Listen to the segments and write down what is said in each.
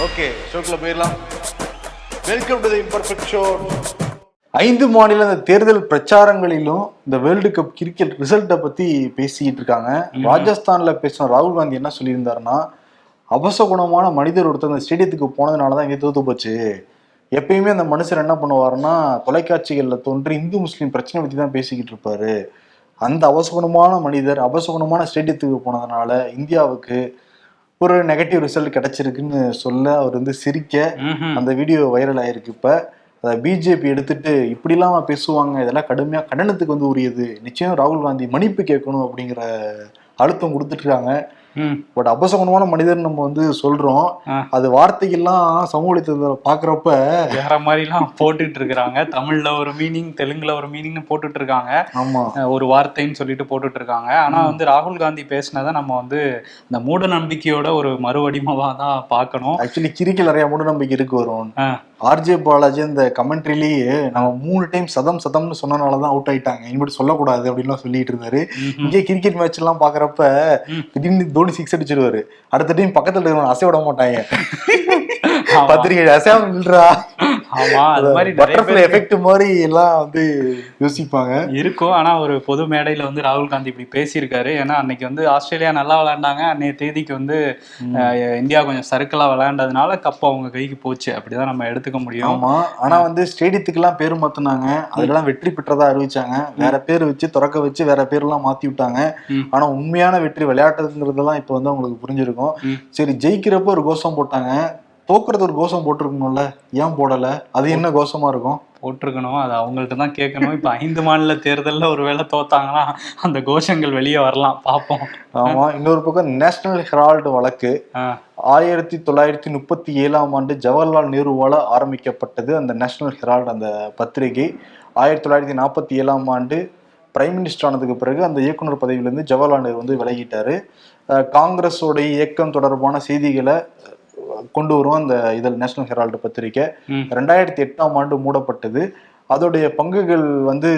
Okay ஷோக்குள்ள போயிடலாம் welcome to the imperfect show ஐந்து மாநில இந்த தேர்தல் பிரச்சாரங்களிலும் இந்த வேர்ல்டு கப் கிரிக்கெட் ரிசல்ட்டை பத்தி பேசிக்கிட்டு இருக்காங்க. ராஜஸ்தான்ல பேசின ராகுல் காந்தி என்ன சொல்லியிருந்தாருன்னா அபசகுணமான மனிதர் ஒருத்தர் அந்த ஸ்டேடியத்துக்கு போனதுனால தான் இங்கே தோத்து போச்சு. எப்பயுமே அந்த மனுஷர் என்ன பண்ணுவாருன்னா தொலைக்காட்சிகள்ல தோன்றி இந்து முஸ்லீம் பிரச்சனை பத்தி தான் பேசிக்கிட்டு இருப்பாரு. அந்த அவசகுணமான மனிதர் அபசகுணமான ஸ்டேடியத்துக்கு போனதுனால இந்தியாவுக்கு ஒரு நெகட்டிவ் ரிசல்ட் கிடைச்சிருக்குன்னு சொல்ல அவர் வந்து சிரிக்க. அந்த வீடியோ வைரல் ஆயிருக்கு இப்ப அதை பிஜேபி எடுத்துட்டு இப்படிலாம் பேசுவாங்க இதெல்லாம் கடுமையா கண்டனத்துக்கு வந்து உரியது நிச்சயம் ராகுல் காந்தி மன்னிப்பு கேட்கணும் அப்படிங்கிற அழுத்தம் கொடுத்துட்டு இருக்காங்க ம். பட் அபசகுணமான மனிதர் நம்ம வந்து சொல்றோம். அது வார்த்தைகள்லாம் சமூக வலைத்தளத்துல பாக்குறப்ப வேற மாதிரிலாம் போட்டுட்டு இருக்கிறாங்க. தமிழ்ல ஒரு மீனிங் தெலுங்குல ஒரு மீனிங்னு போட்டுட்டு இருக்காங்க. ஆமா. ஒரு வார்த்தைன்னு சொல்லிட்டு போட்டுட்டு இருக்காங்க. ஆனா வந்து ராகுல் காந்தி பேசினதை நம்ம வந்து இந்த மூட நம்பிக்கையோட ஒரு மறுவடிவமா தான் பார்க்கணும். ஆக்சுவலி கிரிக்கெட் நிறைய மூட நம்பிக்கை இருக்கு வரும். ஆர்ஜே பாலாஜி அந்த கமெண்ட்ரிலேயே நம்ம மூணு டைம் சதம் சதம்னு சொன்னனாலதான் அவுட் ஆயிட்டாங்க இனிமேட்டு சொல்லக்கூடாது அப்படின்லாம் சொல்லிட்டு இருந்தாரு. இங்கே கிரிக்கெட் மேட்ச் எல்லாம் பாக்குறப்ப. திடீர்னு தோனி சிக்ஸ் அடிச்சிருவாரு அடுத்த டைம் பக்கத்துல அசைய விட மாட்டாங்க. பத்திரிகை அசையாம நில்றா ஆமா அது மாதிரி பட்டர்ஃபிளை எஃபெக்ட் மாதிரி எல்லாம் வந்து யோசிப்பாங்க. இருக்கும். ஆனா ஒரு பொது மேடையில வந்து ராகுல் காந்தி இப்படி பேசியிருக்காரு. ஏன்னா அன்னைக்கு வந்து ஆஸ்திரேலியா நல்லா விளையாண்டாங்க. அன்னைய தேதிக்கு வந்து இந்தியா கொஞ்சம் சர்க்கிளா விளையாண்டதுனால கப் அவங்க கைக்கு போச்சு. அப்படிதான் நம்ம எடுத்துக்க முடியும். ஆமா. ஆனா வந்து ஸ்டேடியத்துக்கு எல்லாம் பேர் மாத்துனாங்க. அதெல்லாம் வெற்றி பெற்றதா அறிவிச்சாங்க. வேற பேர் வச்சு திறக்க வச்சு வேற பேர் எல்லாம் மாத்தி விட்டாங்க. ஆனா உண்மையான வெற்றி விளையாட்டுங்கிறதெல்லாம் இப்ப வந்து அவங்களுக்கு புரிஞ்சிருக்கும். சரி ஜெயிக்கிறப்ப ஒரு கோஷம் போட்டாங்க. தோக்குறது ஒரு கோஷம் போட்டிருக்கணும்ல ஏன் போடல? அது என்ன கோஷமா இருக்கும்? போட்டிருக்கணும் அது அவங்கள்ட்ட தான் கேட்கணும். இப்ப ஐந்து மாநில தேர்தல்ல ஒருவேளை தோத்தாங்கன்னா அந்த கோஷங்கள் வெளியே வரலாம் பார்ப்போம். ஆமா இன்னொரு பக்கம் நேஷனல் ஹெரால்டு வழக்கு. ஆயிரத்தி தொள்ளாயிரத்தி முப்பத்தி ஏழாம் ஆண்டு ஜவஹர்லால் நேருவால ஆரம்பிக்கப்பட்டது அந்த நேஷனல் ஹெரால்டு அந்த பத்திரிகை. ஆயிரத்தி தொள்ளாயிரத்தி நாற்பத்தி ஏழாம் ஆண்டு பிரைம் மினிஸ்டர் ஆனதுக்கு பிறகு அந்த இயக்குனர் பதவியிலிருந்து ஜவஹர்லால் நேரு வந்து விலகிட்டாரு. காங்கிரஸோடைய இயக்கம் தொடர்பான செய்திகளை கொண்டு வரும் அந்த இதழ் நேஷனல் ஹெரால்டு பத்திரிகை ம். ரெண்டாயிரத்தி எட்டாம் ஆண்டு மூடப்பட்டது. அதோடைய பங்குகள் வந்து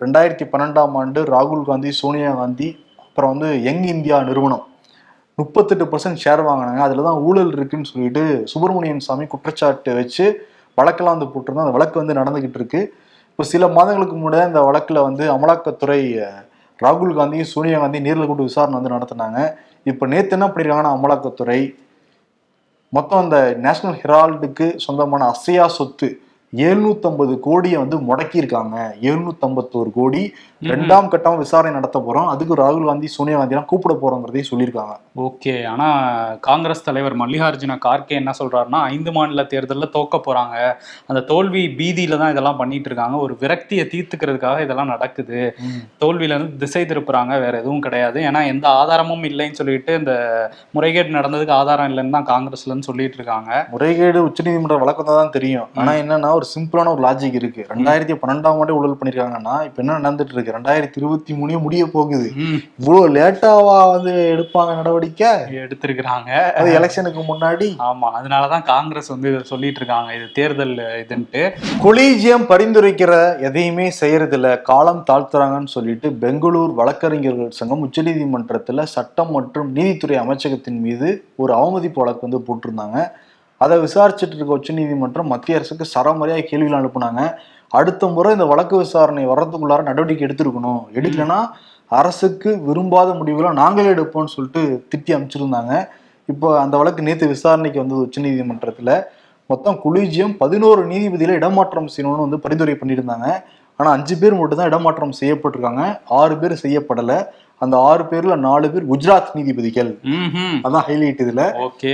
ரெண்டாயிரத்தி பன்னெண்டாம் ஆண்டு ராகுல் காந்தி சோனியா காந்தி அப்புறம் வந்து யங் இந்தியா நிறுவனம். முப்பத்தெட்டு பர்சன்ட் ஷேர் வாங்கினாங்க. அதில் தான் ஊழல் இருக்குன்னு சொல்லிட்டு சுப்பிரமணியன் சாமி குற்றச்சாட்டு வச்சு வழக்கெல்லாம் வந்து போட்டிருந்தோம். அந்த வழக்கு வந்து நடந்துகிட்டு இருக்கு. இப்போ சில மாதங்களுக்கு முன்னாடி இந்த வழக்கில் வந்து அமலாக்கத்துறை ராகுல் காந்தியும் சோனியா காந்தி நேரில் கூட்டு விசாரணை வந்து நடத்தினாங்க. இப்போ நேற்று என்ன பண்ணியிருக்காங்கன்னா அமலாக்கத்துறை மொத்தம் அந்த நேஷனல் ஹெரால்டுக்கு சொந்தமான அசையா சொத்து 750 கோடியை வந்து முடக்கியிருக்காங்க. 751 கோடி. ரெண்டாம் கட்டம் விசாரணை நடத்த போறோம். அதுக்கு ராகுல் காந்தி சோனியா காந்தி எல்லாம் கூப்பிட போறோங்கிறதையும் சொல்லியிருக்காங்க. ஓகே. ஆனா காங்கிரஸ் தலைவர் மல்லிகார்ஜுன கார்கே என்ன சொல்றாருன்னா ஐந்து மாநில தேர்தல்ல தோக்க போறாங்க. அந்த தோல்வி பீதியில தான் இதெல்லாம் பண்ணிட்டு இருக்காங்க. ஒரு விரக்தியை தீர்த்துக்கிறதுக்காக இதெல்லாம் நடக்குது. தோல்வியில இருந்து திசை திருப்புறாங்க. வேற எதுவும் கிடையாது. ஏன்னா எந்த ஆதாரமும் இல்லைன்னு சொல்லிட்டு இந்த முறைகேடு நடந்ததுக்கு ஆதாரம் இல்லைன்னு தான் காங்கிரஸ்ல இருந்து சொல்லிட்டு இருக்காங்க. முறைகேடு உச்சநீதிமன்ற வழக்கம் தான் தெரியும். ஆனா என்னன்னா ஒரு சிம்பிளான ஒரு லாஜிக் இருக்கு. ரெண்டாயிரத்தி பன்னெண்டாம் ஆண்டே ஊழல் பண்ணிருக்காங்கன்னா இப்ப என்ன நடந்துட்டு இருக்கு ரெண்டாயிரத்தி இருபத்தி மூணே முடிய போகுது. இவ்வளவு லேட்டாவா வந்து எடுப்பாங்க நடவடிக்கை? எடுத்திருக்கிறாங்க. அது எலெக்ஷனுக்கு முன்னாடி. ஆமா அதனாலதான் காங்கிரஸ் வந்து இதை சொல்லிட்டு இருக்காங்க இது தேர்தல் இதுன்ட்டு. கொலீஜியம் பரிந்துரைக்கிற எதையுமே செய்யறதில்ல. காலம் தாழ்த்துறாங்கன்னு சொல்லிட்டு பெங்களூர் வழக்கறிஞர்கள் சங்கம் உச்சநீதிமன்றத்துல சட்டம் மற்றும் நீதித்துறை அமைச்சகத்தின் மீது ஒரு அவமதிப்பு வழக்கு வந்து போட்டிருந்தாங்க. அதை விசாரிச்சுட்டு இருக்க உச்சநீதிமன்றம் மத்திய அரசுக்கு சரமரியாக கேள்விகள் அனுப்புனாங்க. அடுத்த முறை இந்த வழக்கு விசாரணை வர்றதுக்குள்ளார நடவடிக்கை எடுத்திருக்கணும். எடுக்கலைன்னா அரசுக்கு விரும்பாத முடிவுகளை நாங்களே எடுப்போம்னு சொல்லிட்டு திட்டி அமைச்சிருந்தாங்க இப்போ அந்த வழக்கு நேற்று விசாரணைக்கு வந்தது உச்சநீதிமன்றத்தில் மொத்தம் குலீஜியம் பதினோரு நீதிபதியில இடமாற்றம் செய்யணும்னு வந்து பரிந்துரை பண்ணியிருந்தாங்க. ஆனால் அஞ்சு பேர் மட்டும் தான் இடமாற்றம் செய்யப்பட்டிருக்காங்க. ஆறு பேர் செய்யப்படலை. அந்த ஆறு பேர்ல நாலு பேர் குஜராத் நீதிபதிகள். அதான் ஹைலைட் இதுல. ஓகே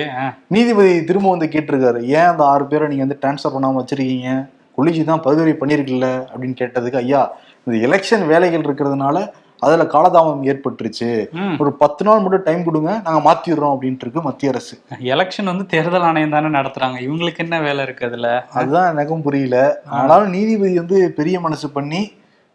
நீதிபதி திரும்ப வந்து கேட்டிருக்காரு ஏன் அந்த ஆறு பேரை நீங்க வந்து டிரான்ஸ்ஃபர் பண்ணாம வச்சிருக்கீங்க? கொலிஜி தான் பரிந்துரை பண்ணியிருக்குல்ல அப்படின்னு கேட்டதுக்கு ஐயா இந்த எலெக்ஷன் வேலைகள் இருக்கிறதுனால அதுல காலதாமம் ஏற்பட்டுருச்சு. ஒரு பத்து நாள் மட்டும் டைம் கொடுங்க நாங்க மாத்திடுறோம் அப்படின்ட்டு இருக்கு மத்திய அரசு. எலெக்ஷன் வந்து தேர்தல் ஆணையம் தானே நடத்துறாங்க. இவங்களுக்கு என்ன வேலை இருக்கு அதுல? அதுதான் எனக்கும் புரியல. ஆனாலும் நீதிபதி வந்து பெரிய மனசு பண்ணி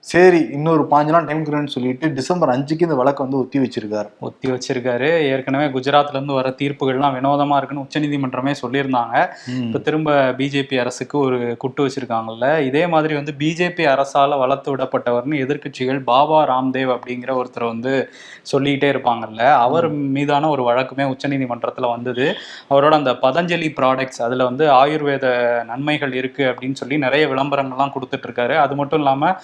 சரி இன்னொரு பாஞ்சு நாள் டைம் கொடுன்னு சொல்லிட்டு டிசம்பர் அஞ்சுக்கு இந்த வழக்கை வந்து ஒத்தி வச்சிருக்காரு. ஒத்தி வச்சிருக்காரு. ஏற்கனவே குஜராத்ல இருந்து வர தீர்ப்புகள்லாம் வினோதமா இருக்குன்னு உச்சநீதிமன்றமே சொல்லியிருந்தாங்க. இப்ப திரும்ப பிஜேபி அரசுக்கு ஒரு குட்டு வச்சிருக்காங்கல்ல. இதே மாதிரி வந்து பிஜேபி அரசால வளர்த்து விடப்பட்டவர்னு எதிர்க்கட்சிகள் பாபா ராம்தேவ் அப்படிங்கிற ஒருத்தர் வந்து சொல்லிக்கிட்டே இருப்பாங்கல்ல. அவர் மீதான ஒரு வழக்குமே உச்சநீதிமன்றத்துல வந்தது. அவரோட அந்த பதஞ்சலி ப்ராடக்ட்ஸ் அதுல வந்து ஆயுர்வேத நன்மைகள் இருக்கு அப்படின்னு சொல்லி நிறைய விளம்பரங்கள்லாம் கொடுத்துட்டு இருக்காரு. அது மட்டும் இல்லாம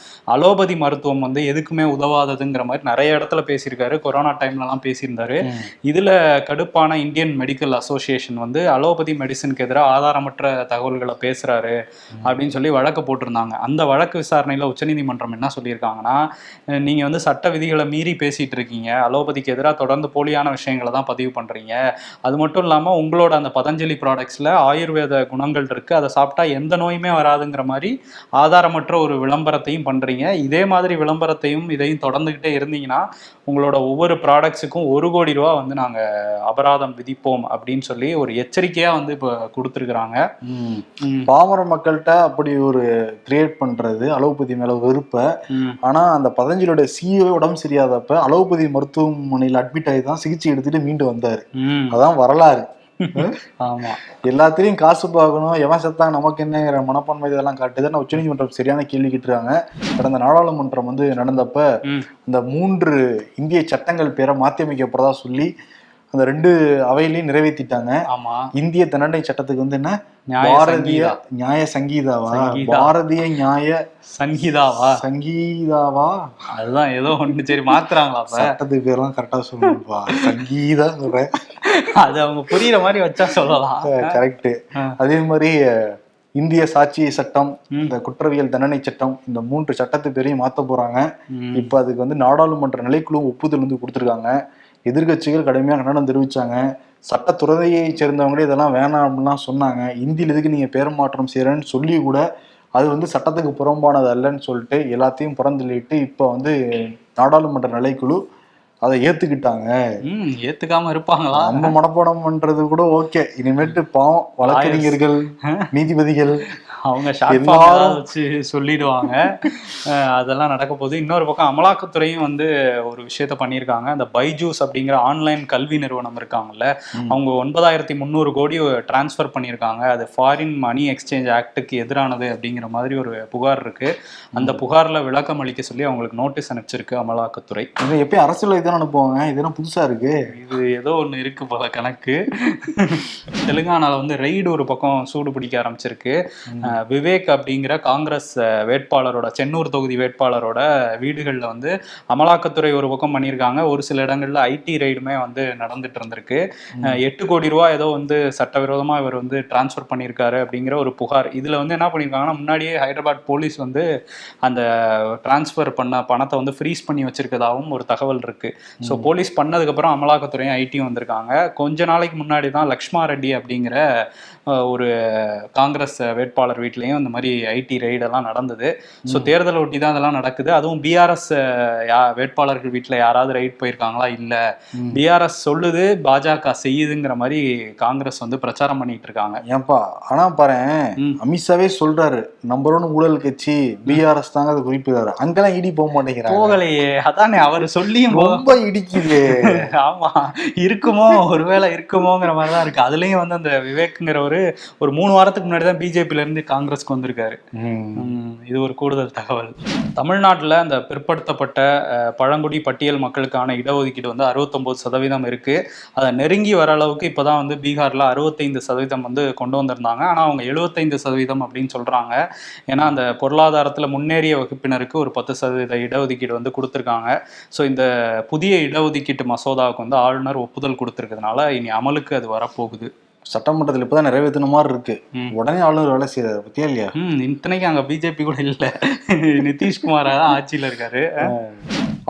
அலோபதி மருத்துவம் வந்து எதுக்குமே உதவாததுங்கிற மாதிரி நிறைய இடத்துல பேசியிருக்காரு. கொரோனா டைம்லலாம் பேசியிருந்தாரு. இதுல கடுப்பான இந்தியன் மெடிக்கல் அசோசியேஷன் வந்து அலோபதி மெடிசனுக்கு எதிராக ஆதாரமற்ற தகவல்களை பேசுறாரு அப்படின்னு சொல்லி வழக்கு போட்டிருந்தாங்க. அந்த வழக்கு விசாரணையில உச்சநீதிமன்றம் என்ன சொல்லியிருக்காங்கன்னா அஹ் நீங்க வந்து சட்ட விதிகளை மீறி பேசிட்டு இருக்கீங்க. அலோபதிக்கு எதிராக தொடர்ந்து போலியான விஷயங்களை தான் பதிவு பண்றீங்க. அது மட்டும் இல்லாம உங்களோட அந்த பதஞ்சலி ப்ராடக்ட்ஸ்ல ஆயுர்வேத குணங்கள் இருக்கு. அதை சாப்பிட்டா எந்த நோயுமே வராதுங்கிற மாதிரி ஆதாரமற்ற ஒரு விளம்பரத்தையும் பண்றீங்க. இதே மாதிரி விளம்பரத்தையும் இதையும் தொடர்ந்துகிட்டே இருந்தீங்கன்னா உங்களோட ஒவ்வொரு ப்ராடக்ட்ஸுக்கும் ஒரு கோடி ரூபா வந்து நாங்க அபராதம் விதிப்போம் அப்படின்னு சொல்லி ஒரு எச்சரிக்கையா வந்து இப்போ கொடுத்துருக்குறாங்க. பாமர மக்கள்கிட்ட அப்படி ஒரு கிரியேட் பண்றது அலோபதி மேல வெறுப்ப. ம், ஆனா அந்த பதஞ்சலியோட சிஇஓ உடம்பு சரியாதப்ப அலோபதி மருத்துவமனையில் அட்மிட் ஆகி தான் சிகிச்சை எடுத்துட்டு மீண்டு வந்தாரு. அதான் வரலாறு. ஆமா. எல்லாத்திலையும் காசு பார்க்கணும். எவன் செத்தாங்க நமக்கு என்னங்கிற மனப்பான்மை இதெல்லாம் காட்டுது. ஆனா உச்சநீதிமன்றம் சரியான கேள்வி கேட்டுருக்காங்க. கடந்த நாடாளுமன்றம் வந்து நடந்தப்ப. இந்த மூன்று இந்திய சட்டங்கள் பேரை மாத்தி அமைக்கப்படுறதா சொல்லி அந்த ரெண்டு அவையிலையும் நிறைவேற்றிட்டாங்க ஆமா. இந்திய தண்டனை சட்டத்துக்கு வந்து என்ன? பாரதிய. நியாய சங்கீதாவா? சங்கீதா. பாரதிய நியாய சங்கீதாவா? சங்கீதாவா? அதுதான் ஏதோ ஒண்ணு. சரி மாத்துறாங்களா சட்டத்துக்கு பேர்லாம் கரெக்டா சொல்லணும்ப்பா சங்கீதா சொல்றேன். அது அவங்க புரியுற மாதிரி வச்சா சொல்லலாம். கரெக்ட். அதே மாதிரி இந்திய சாட்சி சட்டம். இந்த குற்றவியல் தண்டனை சட்டம் இந்த மூன்று சட்டத்து பேரையும் மாத்த போறாங்க. இப்ப அதுக்கு வந்து நாடாளுமன்ற நிலைக்குழு ஒப்புதல் வந்து கொடுத்துருக்காங்க. எதிர்க்கட்சிகள் கடுமையாக கண்டனம் தெரிவிச்சாங்க. சட்டத்துறையை சேர்ந்தவங்களே இதெல்லாம் வேணாம் அப்படின்லாம் சொன்னாங்க. இந்தியில் எதுக்கு நீங்க பேர் மாற்றம் செய்யறேன்னு சொல்லி கூட அது வந்து சட்டத்துக்கு புறம்பானது அல்லன்னு சொல்லிட்டு எல்லாத்தையும் புறந்தள்ளிட்டு இப்போ வந்து நாடாளுமன்ற நிலைக்குழு அதை ஏத்துக்கிட்டாங்க. ஏத்துக்காம இருப்பாங்களா? நம்ம மனப்பாடம் பண்றது கூட ஓகே. இனிமேட்டு பாவம் வழக்கறிஞர்கள் நீதிபதிகள் அவங்க ஷார்ட் வச்சு சொல்லிடுவாங்க. அதெல்லாம் நடக்க போகுது. இன்னொரு பக்கம் அமலாக்கத்துறையும் வந்து ஒரு விஷயத்த பண்ணியிருக்காங்க. அந்த பைஜூஸ் அப்படிங்கிற ஆன்லைன் கல்வி நிறுவனம் இருக்காங்கல்ல அவங்க ஒன்பதாயிரத்தி முந்நூறு கோடி டிரான்ஸ்ஃபர் பண்ணியிருக்காங்க. அது ஃபாரின் மணி எக்ஸ்சேஞ்ச் ஆக்டுக்கு எதிரானது அப்படிங்கிற மாதிரி ஒரு புகார் இருக்கு. அந்த புகார்ல விளக்கம் அளிக்க சொல்லி அவங்களுக்கு நோட்டீஸ் அனுப்பிச்சிருக்கு அமலாக்கத்துறை. இவங்க எப்பயும் அரசியல் தானே அனுப்புவாங்க? இதெல்லாம் புதுசா இருக்கு? இது ஏதோ ஒன்று இருக்கு போல கணக்கு. தெலுங்கானால வந்து ரெய்டு ஒரு பக்கம் சூடு பிடிக்க ஆரம்பிச்சிருக்கு. விவேக் அப்படிங்கிற காங்கிரஸ் வேட்பாளரோட சென்னூர் தொகுதி வேட்பாளரோட வீடுகளில் வந்து அமலாக்கத்துறை ஒரு பக்கம் பண்ணியிருக்காங்க. ஒரு சில இடங்கள்ல ஐடி ரெய்டுமே வந்து நடந்துட்டு இருந்திருக்கு. எட்டு கோடி ரூபா ஏதோ வந்து சட்டவிரோதமா இவர் வந்து டிரான்ஸ்ஃபர் பண்ணியிருக்காரு அப்படிங்கிற ஒரு புகார். இதுல வந்து என்ன பண்ணியிருக்காங்கன்னா முன்னாடியே ஹைதராபாத் போலீஸ் வந்து அந்த டிரான்ஸ்ஃபர் பண்ண பணத்தை வந்து ஃப்ரீஸ் பண்ணி வச்சிருக்கதாகவும் ஒரு தகவல் இருக்கு. ஸோ போலீஸ் பண்ணதுக்கப்புறம் அமலாக்கத்துறையும் ஐடியும் வந்திருக்காங்க. கொஞ்ச நாளைக்கு முன்னாடி தான் லக்ஷ்மா ரெட்டி அப்படிங்கிற ஒரு காங்கிரஸ் வேட்பாளர் வீட்லேயும் இந்த மாதிரி ஐடி ரெய்டெல்லாம் நடந்தது. ஸோ தேர்தலை ஒட்டி தான் அதெல்லாம் நடக்குது. அதுவும் பிஆர்எஸ் வேட்பாளர்கள் வீட்டில் யாராவது ரைட் போயிருக்காங்களா? இல்லை. பிஆர்எஸ் சொல்லுது பாஜக செய்யுதுங்கிற மாதிரி காங்கிரஸ் வந்து பிரச்சாரம் பண்ணிட்டு இருக்காங்க. ஏன்பா? ஆனா பாரு. அமித்ஷாவே சொல்றாரு நம்பர் ஒன் ஊழல் கட்சி பிஆர்எஸ் தாங்க அதை குறிப்பிடுறாரு. அங்கெல்லாம் இடி போக மாட்டேங்கிறாங்க. போகலையே. அதானே அவர் சொல்லியும் ரொம்ப இடிக்குது. ஆமா. இருக்குமோ? ஒருவேளை இருக்குமோங்கிற மாதிரி தான் இருக்கு. அதுலயும் வந்து அந்த விவேக்குங்கிறவரு ஒரு மூணு வாரத்துக்கு முன்னாடி தான் பிஜேபில இருந்து காங்கிரஸ்க்கு வந்திருக்காரு. இது ஒரு கூடுதல் தகவல். தமிழ்நாட்டில் அந்த பிற்படுத்தப்பட்ட பழங்குடி பட்டியல் மக்களுக்கான இடஒதுக்கீடு வந்து அறுபத்தொம்போது சதவீதம் இருக்கு. அதை நெருங்கி வர அளவுக்கு இப்போதான் வந்து பீகார்ல அறுபத்தைந்து சதவீதம் வந்து கொண்டு வந்திருந்தாங்க. ஆனால் அவங்க எழுபத்தைந்து சதவீதம் அப்படின்னு சொல்றாங்க. ஏன்னா அந்த பொருளாதாரத்தில் முன்னேறிய வகுப்பினருக்கு ஒரு பத்து சதவீத இடஒதுக்கீடு வந்து கொடுத்துருக்காங்க. ஸோ இந்த புதிய இடஒதுக்கீட்டு மசோதாவுக்கு வந்து ஆளுநர் ஒப்புதல் கொடுத்துருக்கிறதுனால இனி அமலுக்கு அது வரப்போகுது. சட்டமன்றத்தில் இப்பதான் நிறைவேற்றின மாதிரி இருக்கு. உடனே ஆளுநர் வேலை செய்யறாரு பத்தியா இல்லையா? இத்தனைக்கு அங்கே பிஜேபி கூட இல்லை. நிதிஷ்குமார் தான் ஆட்சியில் இருக்காரு.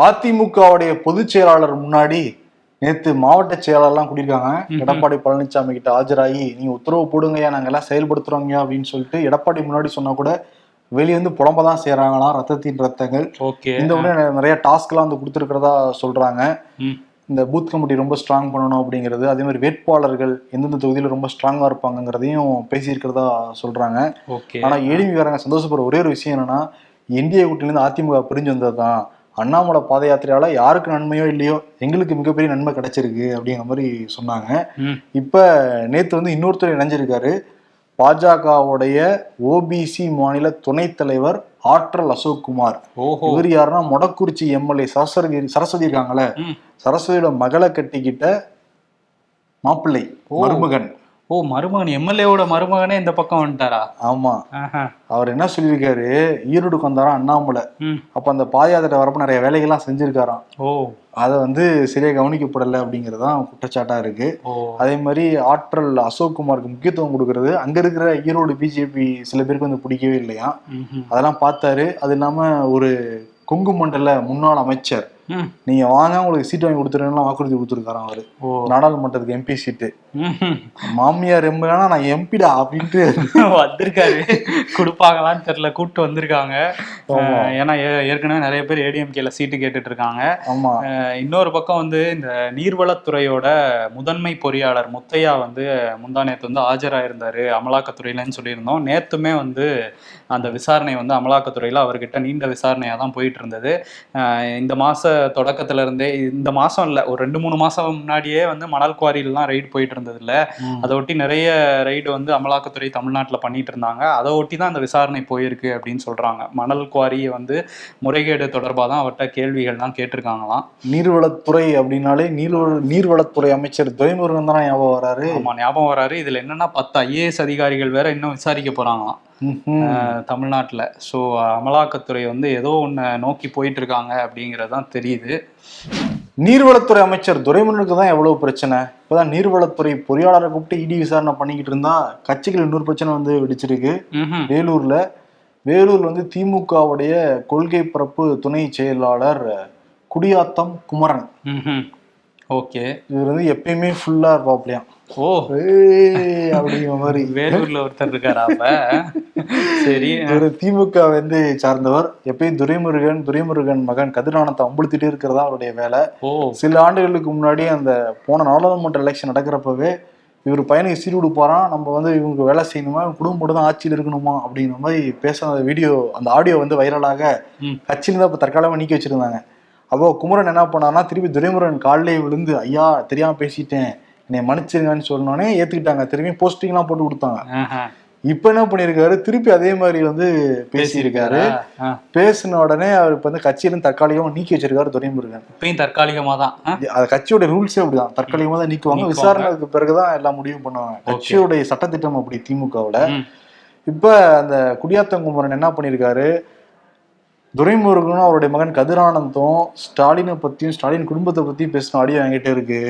அதிமுகவுடைய பொதுச் செயலாளர் முன்னாடி நேத்து மாவட்ட செயலாளர்லாம் கூட்டியிருக்காங்க எடப்பாடி பழனிசாமி கிட்ட ஆஜராகி நீங்க உத்தரவு போடுங்கய்யா நாங்க எல்லாம் செயல்படுத்துறோங்க அப்படின்னு சொல்லிட்டு எடப்பாடி முன்னாடி சொன்னா கூட வெளிய வந்து புலம்ப தான் செய்யறாங்களாம் ரத்தத்தின் ரத்தங்கள். ஓகே. இந்த உடனே நிறைய டாஸ்க்லாம் வந்து கொடுத்துருக்கிறதா சொல்றாங்க. இந்த பூத் கமிட்டி ரொம்ப ஸ்ட்ராங் பண்ணணும் அப்படிங்கிறது அதே மாதிரி வேட்பாளர்கள் எந்தெந்த தொகுதியில ரொம்ப ஸ்ட்ராங்கா இருப்பாங்கங்கிறதையும் பேசியிருக்கிறதா சொல்றாங்க. ஓகே. ஆனா ஏடிவிக்காரங்க சந்தோஷப்படுற ஒரே ஒரு விஷயம் என்னன்னா என்டிஏ கூட்டணியிலிருந்து அதிமுக பிரிஞ்சு வந்தது தான் அண்ணாமலை பாத யாத்திரையால யாருக்கு நன்மையோ இல்லையோ எங்களுக்கு மிகப்பெரிய நன்மை கிடைச்சிருக்கு அப்படிங்கிற மாதிரி சொன்னாங்க. இப்ப நேத்து வந்து இன்னொருத்தர் இணைஞ்சிருக்காரு. பாஜகவுடைய ஓபிசி மாநில துணைத் தலைவர் ஆற்றல் அசோக் குமார் இவர் யாருன்னா மொடக்குறிச்சி எம்எல்ஏ சரஸ்வதி சரஸ்வதி இருக்காங்களே. சரஸ்வதியோட மகளை கட்டிக்கிட்ட மாப்பிள்ளை. மருமகன் ஓ மருமகன் எம்எல்ஏவோட மருமகனே இந்த பக்கம் வந்துட்டாரா? ஆமா. அவர் என்ன சொல்லியிருக்காரு? ஈரோடுக்கு வந்தாராம் அண்ணாமலை. அப்ப அந்த பாதயாத்திரை வரப்ப நிறைய வேலைகள்லாம் செஞ்சிருக்காராம். ஓ. அதை வந்து சரியா கவனிக்கப்படலை அப்படிங்கிறது தான் குற்றச்சாட்டா இருக்கு. அதே மாதிரி ஆற்றல் அசோக் குமாருக்கு முக்கியத்துவம் கொடுக்கறது அங்க இருக்கிற ஈரோடு பிஜேபி சில பேருக்கு வந்து பிடிக்கவே இல்லையா. அதெல்லாம் பார்த்தாரு. அது இல்லாம ஒரு கொங்கு மண்டல முன்னாள் அமைச்சர். நீங்க வாங்க உங்களுக்கு சீட் வாங்கி கொடுத்துருன்னு வாக்குறுதி கொடுத்துருக்காராம் அவரு. ஓ. நாடாளுமன்றத்துக்கு எம்பி சீட்டு. மாமியார் எம்பினா நான் எம்பிடா அப்படின்ட்டு வந்திருக்காரு. கொடுப்பாங்களான்னு தெரியல கூப்பிட்டு வந்திருக்காங்க. ஏன்னா ஏ- ஏற்கனவே நிறைய பேர் ஏடிஎம்கேல சீட்டு கேட்டுட்டு இருக்காங்க ஆமா இன்னொரு பக்கம் வந்து இந்த நீர்வளத்துறையோட முதன்மை பொறியாளர் முத்தையா வந்து முந்தா நேத்து வந்து ஆஜராயிருந்தாரு அமலாக்கத்துறையிலன்னு சொல்லியிருந்தோம். நேத்துமே வந்து அந்த விசாரணை வந்து அமலாக்கத்துறையில அவர்கிட்ட நீண்ட விசாரணையா தான் போயிட்டு இருந்தது இந்த மாச தொடக்கத்துல இருந்தே இந்த மாசம் இல்ல ஒரு ரெண்டு மூணு மாசம் முன்னாடியே வந்து மணல் குவாரிலாம் ரைடு போயிட்டு இருந்தது இல்ல. அதை ஒட்டி நிறைய ரைடு வந்து அமலாக்கத்துறை தமிழ்நாட்டுல பண்ணிட்டு இருந்தாங்க அதை ஒட்டி தான் அந்த விசாரணை போயிருக்கு அப்படின்னு சொல்றாங்க. மணல் குவாரியை வந்து முறைகேடு தொடர்பாக தான் அவர்கிட்ட கேள்விகள்லாம் கேட்டிருக்காங்களாம். நீர்வளத்துறை அப்படின்னாலே நீர் நீர்வளத்துறை அமைச்சர் துரைமுருகன் தான் ஞாபகம் வராரு? ஆமா ஞாபகம் வராரு. இதுல என்னன்னா பத்து ஐஏஎஸ் அதிகாரிகள் வேற இன்னும் விசாரிக்க போறாங்களாம். தமிழ்நாட்டுல. ஸோ அமலாக்கத்துறை வந்து ஏதோ ஒண்ணு நோக்கி போயிட்டு இருக்காங்க அப்படிங்கிறது தான் தெரியுது. நீர்வளத்துறை அமைச்சர் துரைமுருகனுக்கு தான் எவ்வளவு பிரச்சனை? இப்பதான் நீர்வளத்துறை பொறியாளரை கூப்பிட்டு இடி விசாரணை பண்ணிக்கிட்டு இருந்தா கட்சிகள் இன்னொரு பிரச்சனை வந்து வெடிச்சிருக்கு. வேலூர்ல வேலூர்ல வந்து திமுகவுடைய கொள்கை பரப்பு துணை செயலாளர் குடியாத்தம் குமரன். ஓகே. இவர் வந்து எப்பயுமே ஃபுல்லா இருப்பாப்லையாம். ஓ. அப்படிங்கிற மாதிரி. வேலூர்ல ஒருத்தர் இருக்காரா அப்ப? சரி. இவர் திமுக வந்து சார்ந்தவர். எப்பயும் துரைமுருகன் துரைமுருகன் மகன் கதிரானத்தை அம்புழுத்திட்டே இருக்கிறதா அவருடைய வேலை. ஓ. சில ஆண்டுகளுக்கு முன்னாடி அந்த போன நாடாளுமன்ற எலெக்ஷன் நடக்கிறப்பவே இவர் பையனுக்கு சீர் கொடுப்பாராம் நம்ம வந்து இவங்க வேலை செய்யணுமா? இவங்க குடும்பம் மட்டும் தான் ஆட்சியில் இருக்கணுமா? அப்படிங்கிற மாதிரி பேசின வீடியோ அந்த ஆடியோ வந்து வைரலாக ம். கட்சியில தான் இப்போ தற்காலமாக நீக்கி வச்சிருந்தாங்க. அப்போ குமரன் என்ன பண்ணாருன்னா திருப்பி துரைமுருகன் காலிலே விழுந்து ஐயா தெரியாம பேசிட்டேன். என்னை மன்னிச்சிருங்கன்னு சொன்னோடனே ஏத்துக்கிட்டாங்க. திரும்பி போஸ்டிங்லாம் போட்டு கொடுத்தாங்க. இப்போ என்ன பண்ணியிருக்காரு திருப்பி அதே மாதிரி வந்து பேசியிருக்காரு. பேசின உடனே அவர் இப்போ வந்து கட்சியிலும் தற்காலிகமாக நீக்கி வச்சிருக்காரு துரைமுருகன். இப்பயும் தற்காலிகமா தான்? அது கட்சியோட ரூல்ஸே அப்படிதான். தற்காலிகமா தான் நீக்குவாங்க. விசாரணைக்கு பிறகுதான் எல்லாம் முடிவு பண்ணுவாங்க. கட்சியோடைய சட்டத்திட்டம் அப்படி திமுகவுல. இப்ப அந்த குடியாத்தங்குமரன் என்ன பண்ணியிருக்காரு துரைமுருகனும் அவருடைய மகன் கதிரானந்தும் ஸ்டாலினை பத்தியும் ஸ்டாலின் குடும்பத்தை பத்தியும் பேசின ஆடியோ என்கிட்ட இருக்கு.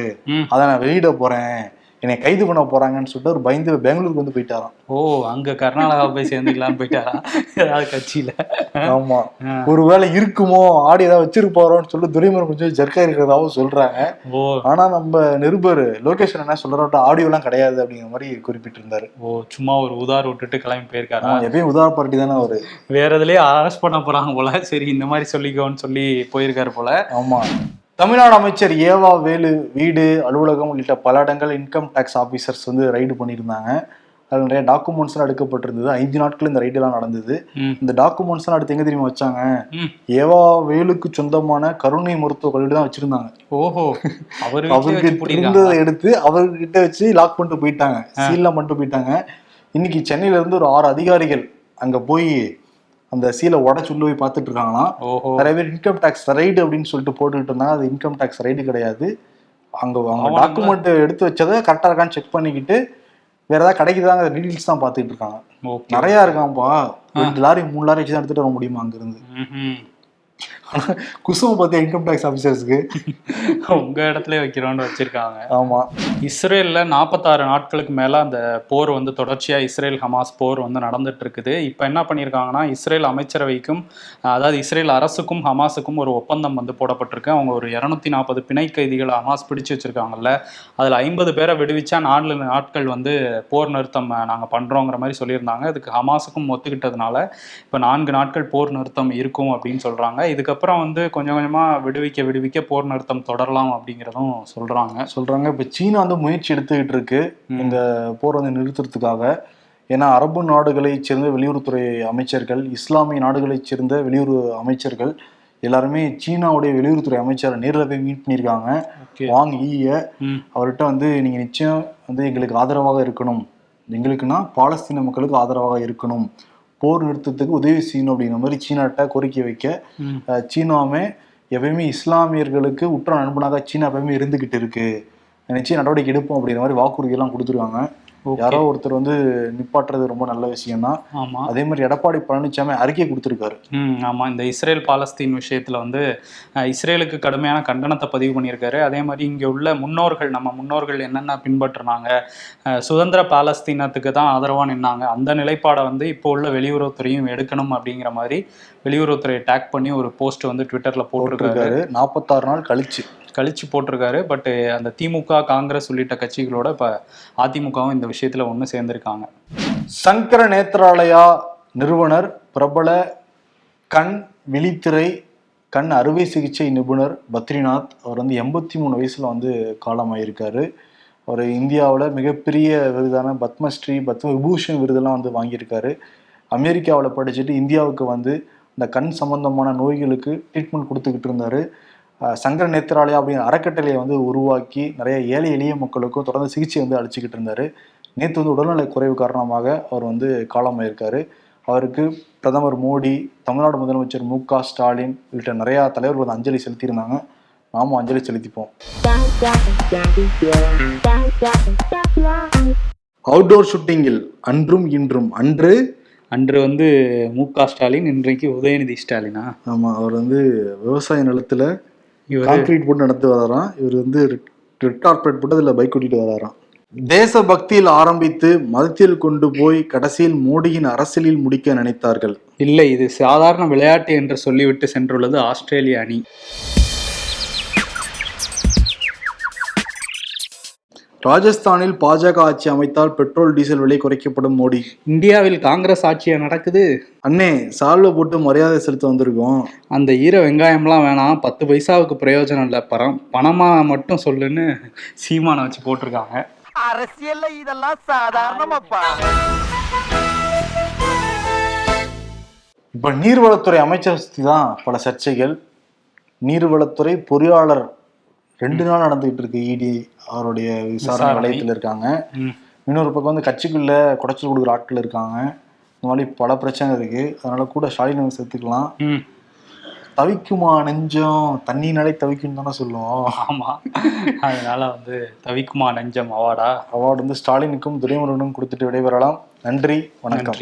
அதை நான் வெளியிட போறேன் என்னை கைது பண்ண போறாங்கன்னு சொல்லிட்டு அவர் பயந்து பெங்களூருக்கு வந்து போயிட்டாராம். ஓ அங்க கர்நாடகா போய் சேர்ந்துக்கலாம்னு போயிட்டாரா? ஏதாவது கட்சியில? ஆமா. ஒருவேளை இருக்குமோ ஆடி ஏதாவது வச்சிருப்பாரோன்னு சொல்லி துரைமுருகன் கொஞ்சம் ஜர்க்கா இருக்கிறதாவும் சொல்றாங்க. ஆனா நம்ம நிருபர் லோகேஷன் என்ன சொல்றாரு ஆடியோ எல்லாம் கிடையாது அப்படிங்கிற மாதிரி குறிப்பிட்டிருந்தாரு. ஓ சும்மா ஒரு உதார் விட்டுட்டு கிளம்பி போயிருக்காரா? எப்பயும் உதார பார்ட்டி தானே அவரு. வேற இதுலயே அரெஸ்ட் பண்ண போறாங்க போல. சரி இந்த மாதிரி சொல்லிக்கோன்னு சொல்லி போயிருக்காரு போல. ஆமா. தமிழ்நாடு அமைச்சர் ஏவா வேலு வீடு அலுவலகம் உள்ளிட்ட பல இடங்கள் இன்கம் டேக்ஸ் ஆபீசர்ஸ் வந்து ரைடு பண்ணியிருந்தாங்க. அதில் நிறைய டாக்குமெண்ட்ஸ்லாம் எடுக்கப்பட்டிருந்தது. ஐந்து நாட்கள் இந்த ரைடெல்லாம் நடந்தது. இந்த டாக்குமெண்ட்ஸ்லாம் அடுத்து எங்க தெரியுமா வச்சாங்க. ஏவா வேலுக்கு சொந்தமான கருணை மருத்துவ கல்லூரி தான் வச்சிருந்தாங்க. ஓஹோ. அவரு அவருக்கு இருந்ததை எடுத்து அவர்கிட்ட வச்சு லாக் பண்ணிட்டு போயிட்டாங்க. சீல்லாம் பண்ணிட்டு போயிட்டாங்க. இன்னைக்கு சென்னையில இருந்து ஒரு ஆறு அதிகாரிகள் அங்க போய் அந்த சீலை உடச்சு உள்ள போய் பார்த்துட்டு இருக்காங்களாம். நிறைய பேர் இன்கம் டேக்ஸ் ரைடு அப்படின்னு சொல்லிட்டு போட்டுக்கிட்டு இருந்தாங்க. அது இன்கம் டேக்ஸ் ரைடு கிடையாது. அங்க அவங்க டாக்குமெண்ட் எடுத்து வச்சதை கரெக்டா இருக்கான்னு செக் பண்ணிக்கிட்டு வேற ஏதாவது கிடைக்குதாங்க டீடைல்ஸ் தான் பார்த்துட்டு இருக்காங்க. நிறைய இருக்கான்ப்பா ரெண்டு லாரி மூணு லாரி வச்சு தான் எடுத்துட்டு வர முடியுமா அங்க இருந்து ம்ஹும். குசும பார்த்தியா இன்கம் டேக்ஸ் ஆஃபீஸர்ஸ்க்கு உங்க இடத்துல வைக்கிறோம்னு வச்சிருக்காங்க. ஆமா. இஸ்ரேல்ல நாற்பத்தாறு நாட்களுக்கு மேல அந்த போர் வந்து தொடர்ச்சியா இஸ்ரேல் ஹமாஸ் போர் வந்து நடந்துட்டு இருக்குது இப்போ என்ன பண்ணியிருக்காங்கன்னா இஸ்ரேல் அமைச்சரவைக்கும் அதாவது இஸ்ரேல் அரசுக்கும் ஹமாஸுக்கும் ஒரு ஒப்பந்தம் வந்து போடப்பட்டிருக்கு. அவங்க ஒரு இரநூத்தி நாற்பது பிணை கைதிகளை ஹமாஸ் பிடிச்சு வச்சிருக்காங்கல்ல. அதுல ஐம்பது பேரை விடுவிச்சா நாலு நாட்கள் வந்து போர் நிறுத்தம் அஹ், நாங்க பண்றோங்கிற மாதிரி சொல்லியிருந்தாங்க. இதுக்கு ஹமாஸுக்கும் ஒத்துக்கிட்டதுனால இப்போ நான்கு நாட்கள் போர் நிறுத்தம் இருக்கும் அப்படின்னு சொல்றாங்க. இதுக்கப்புறம் வந்து கொஞ்சம் கொஞ்சமா விடுவிக்க விடுவிக்க போர் நிறுத்தம் தொடரலாம் அப்படிங்கிறதும் சொல்றாங்க. சொல்றாங்க. இப்ப சீனா வந்து முயற்சி எடுத்துக்கிட்டு இருக்கு. இந்த போர் வந்து நிறுத்துறதுக்காக. ஏன்னா அரபு நாடுகளைச் சேர்ந்த வெளியுறவுத்துறை அமைச்சர்கள் இஸ்லாமிய நாடுகளைச் சேர்ந்த வெளியுறவு அமைச்சர்கள் எல்லாருமே சீனாவுடைய வெளியுறவுத்துறை அமைச்சரை நேரில் போய் மீட் பண்ணியிருக்காங்க. வாங் ஈய அவர்கிட்ட வந்து நீங்க நிச்சயம் வந்து எங்களுக்கு ஆதரவாக இருக்கணும். எங்களுக்குன்னா பாலஸ்தீன மக்களுக்கு ஆதரவாக இருக்கணும். போர் நிறுத்தத்துக்கு உதவி செய்யணும் அப்படிங்கிற மாதிரி சீனாட்ட கோரிக்கை வைக்க சீனாவுமே எப்பயுமே இஸ்லாமியர்களுக்கு உற்ற நண்பனாக சீனா எப்பயுமே இருந்துகிட்டு இருக்கு. நிச்சயம் நடவடிக்கை எடுப்போம் அப்படிங்கிற மாதிரி வாக்குறுதி எல்லாம் கொடுத்துருக்காங்க. யாரோ ஒருத்தர் வந்து நிப்பாட்டுறது ரொம்ப நல்ல விஷயம் தான் ஆமா. அதே மாதிரி எடப்பாடி பழனிசாமி அறிக்கை கொடுத்துருக்காரு. ம் ஆமாம் இந்த இஸ்ரேல் பாலஸ்தீன் விஷயத்தில் வந்து இஸ்ரேலுக்கு கடுமையான கண்டனத்தை பதிவு பண்ணியிருக்காரு. அதே மாதிரி இங்கே உள்ள முன்னோர்கள் நம்ம முன்னோர்கள் என்னென்ன பின்பற்றினாங்க சுதந்திர பாலஸ்தீனத்துக்கு தான் ஆதரவாக நின்னாங்க அந்த நிலைப்பாடை வந்து இப்போ உள்ள வெளியுறவுத்துறையும் எடுக்கணும் அப்படிங்கிற மாதிரி வெளியுறவுத்துறையை டேக் பண்ணி ஒரு போஸ்ட் வந்து ட்விட்டரில் போட்டிருக்காரு. நாற்பத்தாறு நாள் கழிச்சு. கழிச்சு போட்டிருக்காரு. பட் அந்த திமுக காங்கிரஸ் உள்ளிட்ட கட்சிகளோட இப்போ அதிமுகவும் இந்த விஷயத்தில் ஒன்று சேர்ந்துருக்காங்க. சங்கர நேத்ராலயா நிறுவனர் பிரபல கண் விழித்திரை கண் அறுவை சிகிச்சை நிபுணர் பத்ரிநாத். அவர் வந்து எண்பத்தி மூணு வயசில் வந்து காலமாயிருக்காரு. அவர் இந்தியாவில் மிகப்பெரிய விருதான பத்மஸ்ரீ பத்ம விபூஷன் விருதெல்லாம் வந்து வாங்கியிருக்காரு. அமெரிக்காவில் படிச்சுட்டு இந்தியாவுக்கு வந்து இந்த கண் சம்பந்தமான நோய்களுக்கு ட்ரீட்மெண்ட் கொடுத்துக்கிட்டு இருந்தார். சங்கர நேத்ராலயா அப்படிங்கிற அறக்கட்டளையை வந்து உருவாக்கி நிறைய ஏழை எளிய மக்களுக்கும் தொடர்ந்து சிகிச்சை வந்து அளிச்சுக்கிட்டு இருந்தாரு. நேற்று வந்து உடல்நலை குறைவு காரணமாக அவர் வந்து காலமாயிருக்காரு. அவருக்கு பிரதமர் மோடி தமிழ்நாடு முதலமைச்சர் மு க ஸ்டாலின் உள்ளிட்ட நிறையா தலைவர்கள் வந்து அஞ்சலி செலுத்தியிருந்தாங்க. நாமும் அஞ்சலி செலுத்திப்போம். அவுட்டோர் ஷூட்டிங்கில் அன்றும் இன்றும் அன்று? அன்று வந்து மு க ஸ்டாலின் இன்றைக்கு உதயநிதி ஸ்டாலினா? ஆமா அவர் வந்து விவசாய நிலத்துல கான்கிரீட் போட்டு நடந்து வராராம் இவர் வந்து ரெட் கார்பரேட் போட்டு அதில் பைக் ஓட்டிட்டு வராராம். தேசபக்தியில் ஆரம்பித்து மதத்தில் கொண்டு போய் கடைசியில் மோடியின் அரசியலில் முடிக்க நினைத்தார்கள். இல்லை இது சாதாரண விளையாட்டு என்று சொல்லிவிட்டு சென்றுள்ளது ஆஸ்திரேலிய அணி. ராஜஸ்தானில் பாஜக ஆட்சி அமைத்தால் பெட்ரோல் டீசல் விலை குறைக்கப்படும் மோடி. இந்தியாவில் காங்கிரஸ் ஆட்சியா நடக்குது? அண்ணே சால்வை போட்டு மரியாதை செலுத்த வந்திருக்கோம். அந்த ஈர வெங்காயம்லாம் வேணாம். பத்து பைசாவுக்கு பிரயோஜனம் இல்லை. பரம் பணமா மட்டும் சொல்லுன்னு சீமானை வச்சு போட்டிருக்காங்க. அரசியல்ல இதெல்லாம் சாதாரணமாப்பா. இப்ப நீர்வளத்துறை அமைச்சர் தான் பல சர்ச்சைகள். நீர்வளத்துறை பொறியாளர் ரெண்டு நாள் நடந்துகிட்டு இருக்கு இடி அவருடைய விசாரணை. வளையத்தில் இருக்காங்க. இன்னொரு பக்கம் வந்து கட்சிக்குள்ள குடைச்சல் கொடுக்குற ஆட்கள் இருக்காங்க. இந்த மாதிரி பல பிரச்சனை இருக்கு. அதனால கூட ஸ்டாலின் சேர்த்துக்கலாம். தவிக்குமா நெஞ்சம்? தண்ணினாலே தவிக்கும் தானே சொல்லுவோம். ஆமா. அதனால வந்து தவிக்குமா நெஞ்சம் அவாடா அவார்டு வந்து ஸ்டாலினுக்கும் துரைமுருகனும் கொடுத்துட்டு விடைபெறலாம். நன்றி வணக்கம்.